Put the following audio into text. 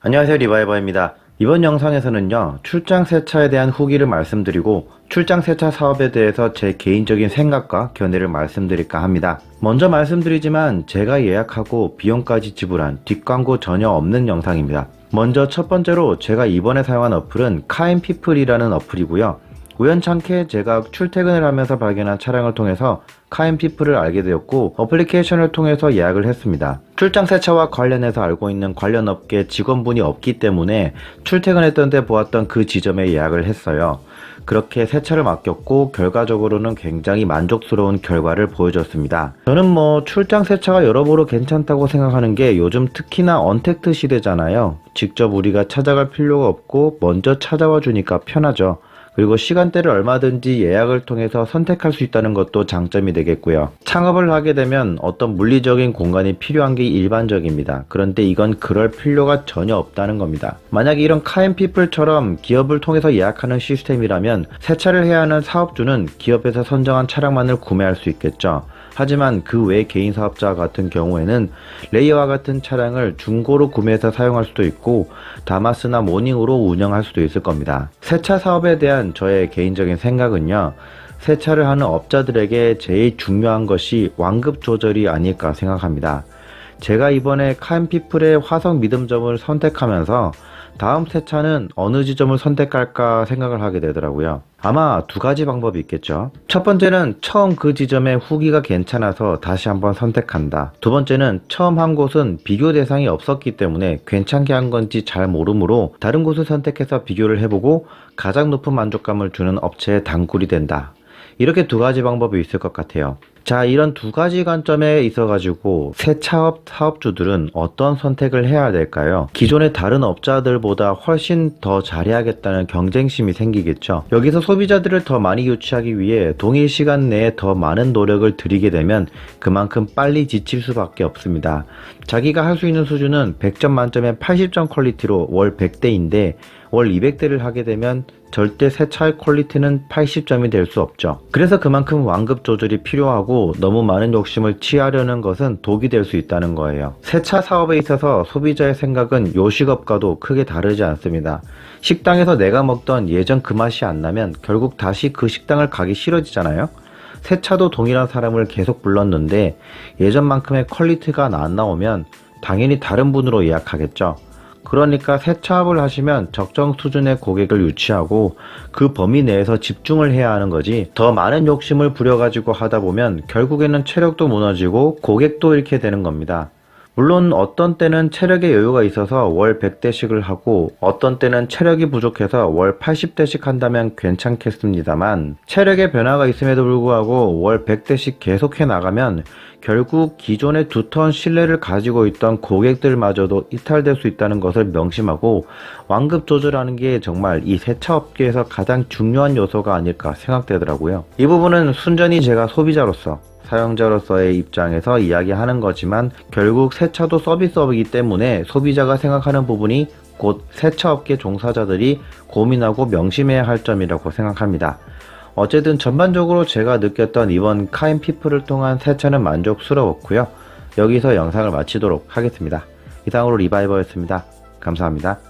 안녕하세요 리바이버입니다. 이번 영상에서는요 출장 세차에 대한 후기를 말씀드리고 출장 세차 사업에 대해서 제 개인적인 생각과 견해를 말씀드릴까 합니다. 먼저 말씀드리지만 제가 예약하고 비용까지 지불한 뒷광고 전혀 없는 영상입니다. 먼저 첫 번째로 제가 이번에 사용한 어플은 카인피플이라는 어플이고요. 우연찮게 제가 출퇴근을 하면서 발견한 차량을 통해서 카인피플을 알게 되었고 어플리케이션을 통해서 예약을 했습니다. 출장 세차와 관련해서 알고 있는 관련 업계 직원분이 없기 때문에 출퇴근했던 때 보았던 그 지점에 예약을 했어요. 그렇게 세차를 맡겼고 결과적으로는 굉장히 만족스러운 결과를 보여줬습니다. 저는 뭐 출장 세차가 여러모로 괜찮다고 생각하는 게 요즘 특히나 언택트 시대잖아요. 직접 우리가 찾아갈 필요가 없고 먼저 찾아와 주니까 편하죠. 그리고 시간대를 얼마든지 예약을 통해서 선택할 수 있다는 것도 장점이 되겠고요. 창업을 하게 되면 어떤 물리적인 공간이 필요한 게 일반적입니다. 그런데 이건 그럴 필요가 전혀 없다는 겁니다. 만약에 이런 카인피플처럼 기업을 통해서 예약하는 시스템이라면 세차를 해야 하는 사업주는 기업에서 선정한 차량만을 구매할 수 있겠죠. 하지만 그 외 개인 사업자 같은 경우에는 레이어와 같은 차량을 중고로 구매해서 사용할 수도 있고 다마스나 모닝으로 운영할 수도 있을 겁니다. 세차 사업에 대한 저의 개인적인 생각은요. 세차를 하는 업자들에게 제일 중요한 것이 완급 조절이 아닐까 생각합니다. 제가 이번에 카인피플의 화성 믿음점을 선택하면서 다음 세차는 어느 지점을 선택할까 생각을 하게 되더라고요. 아마 두 가지 방법이 있겠죠. 첫 번째는 처음 그 지점의 후기가 괜찮아서 다시 한번 선택한다. 두 번째는 처음 한 곳은 비교 대상이 없었기 때문에 괜찮게 한 건지 잘 모르므로 다른 곳을 선택해서 비교를 해보고 가장 높은 만족감을 주는 업체에 단골이 된다. 이렇게 두 가지 방법이 있을 것 같아요. 자, 이런 두 가지 관점에 있어가지고 세차업 사업주들은 어떤 선택을 해야 될까요? 기존의 다른 업자들보다 훨씬 더 잘해야겠다는 경쟁심이 생기겠죠. 여기서 소비자들을 더 많이 유치하기 위해 동일 시간 내에 더 많은 노력을 들이게 되면 그만큼 빨리 지칠 수밖에 없습니다. 자기가 할 수 있는 수준은 100점 만점에 80점 퀄리티로 월 100대인데 월 200대를 하게 되면 절대 세차의 퀄리티는 80점이 될 수 없죠. 그래서 그만큼 완급 조절이 필요 너무 많은 욕심을 취하려는 것은 독이 될 수 있다는 거예요. 세차 사업에 있어서 소비자의 생각은 요식업과도 크게 다르지 않습니다. 식당에서 내가 먹던 예전 그 맛이 안 나면 결국 다시 그 식당을 가기 싫어지잖아요. 세차도 동일한 사람을 계속 불렀는데 예전만큼의 퀄리티가 안 나오면 당연히 다른 분으로 예약하겠죠. 그러니까 세차업을 하시면 적정 수준의 고객을 유치하고 그 범위 내에서 집중을 해야 하는 거지 더 많은 욕심을 부려가지고 하다 보면 결국에는 체력도 무너지고 고객도 잃게 되는 겁니다. 물론 어떤 때는 체력의 여유가 있어서 월 100대씩을 하고 어떤 때는 체력이 부족해서 월 80대씩 한다면 괜찮겠습니다만 체력의 변화가 있음에도 불구하고 월 100대씩 계속해 나가면 결국 기존의 두터운 신뢰를 가지고 있던 고객들마저도 이탈될 수 있다는 것을 명심하고 완급 조절하는 게 정말 이 세차 업계에서 가장 중요한 요소가 아닐까 생각되더라고요. 이 부분은 순전히 제가 소비자로서 사용자로서의 입장에서 이야기하는 거지만 결국 세차도 서비스업이기 때문에 소비자가 생각하는 부분이 곧 세차업계 종사자들이 고민하고 명심해야 할 점이라고 생각합니다. 어쨌든 전반적으로 제가 느꼈던 이번 카인피플을 통한 세차는 만족스러웠고요. 여기서 영상을 마치도록 하겠습니다. 이상으로 리바이버였습니다. 감사합니다.